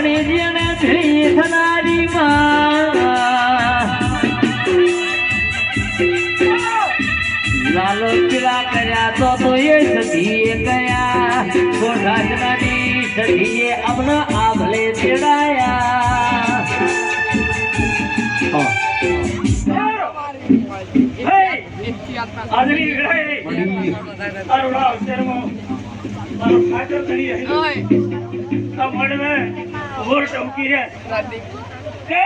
ભણી જેને શ્રી થનારી લાલો પીલા કર્યા તો તો એ સધીએ કયા. ગોઠાસનાની સધીએ અમને આભલે તેડાયા આજની તારું અક્ષરમાં તારો ખાતર કરી અહીં આ મળવે વોર ટમકી રે કે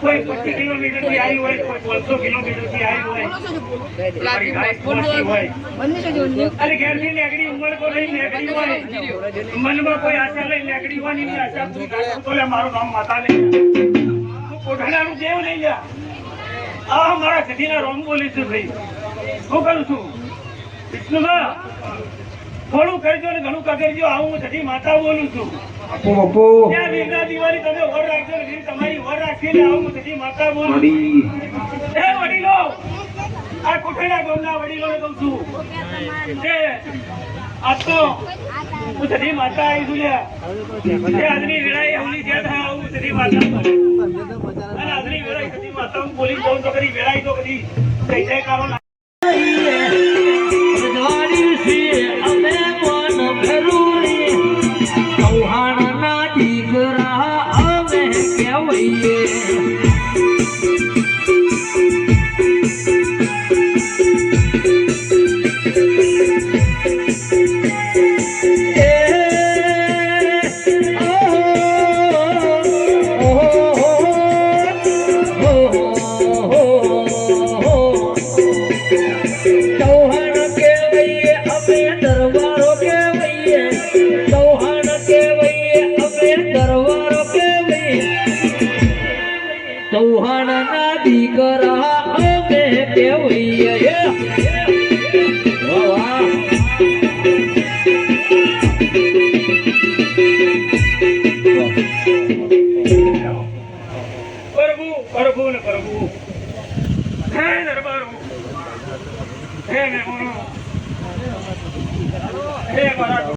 કોઈ પચીસ કિલોમીટરથી કિલોમીટર નેકડી ઉંમર મનમાં કોઈ આશા લઈ લેકડી તો મારું નામ માતા ને હું કોઠાણાનું લઈ જા આ મારા સખીના રોમ બોલી છું ભાઈ. હું કરું છું? વિષ્ણુભા, થોડું કરજો ને ઘણું કરજો આવું, હું સધી માતા બોલું છું. બાપુ બાપુ. દિવાળી તમે વર રાખજો તમારી વર રાખીને આવું હું સખી માતા બોલું. જાઉં તો કરી વેળાઈ તો કદી જય જયકારો અમે ના દીકરા અમે વાહ પ્રભુ પ્રભુ ને હે દરબારો. હે હે મારા